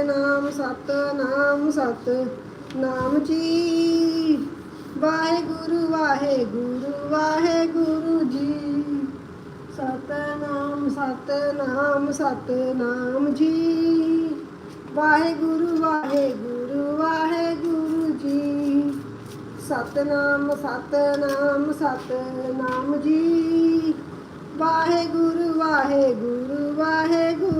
ਸਤਨਾਮ ਸਤਨਾਮ ਸਤਨਾਮ ਜੀ। ਵਾਹਿਗੁਰੂ ਵਾਹਿਗੁਰੂ ਵਾਹਿਗੁਰੂ ਜੀ। ਸਤਨਾਮ ਸਤਨਾਮ ਸਤਨਾਮ ਜੀ। ਵਾਹਿਗੁਰੂ ਵਾਹਿਗੁਰੂ ਵਾਹਿਗੁਰੂ ਜੀ। ਸਤਨਾਮ ਸਤਨਾਮ ਸਤਨਾਮ ਜੀ। ਵਾਹਿਗੁਰੂ ਵਾਹਿਗੁਰੂ ਵਾਹਿਗੁਰੂ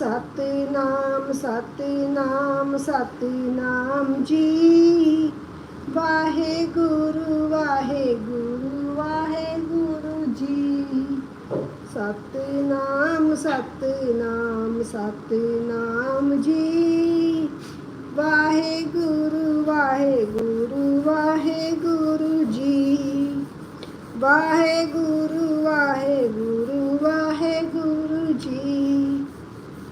ਸਤਨਾਮ ਸਤਨਾਮ ਸਤਨਾਮ ਜੀ। ਵਾਹਿਗੁਰੂ ਵਾਹਿਗੁਰੂ ਵਾਹਿਗੁਰੂ ਜੀ। ਸਤਨਾਮ ਸਤਨਾਮ ਸਤਨਾਮ ਜੀ। ਵਾਹਿਗੁਰੂ ਵਾਹਿਗੁਰੂ ਵਾਹਿਗੁਰੂ ਜੀ। ਵਾਹਿਗੁਰੂ ਵਾਹਿਗੁਰੂ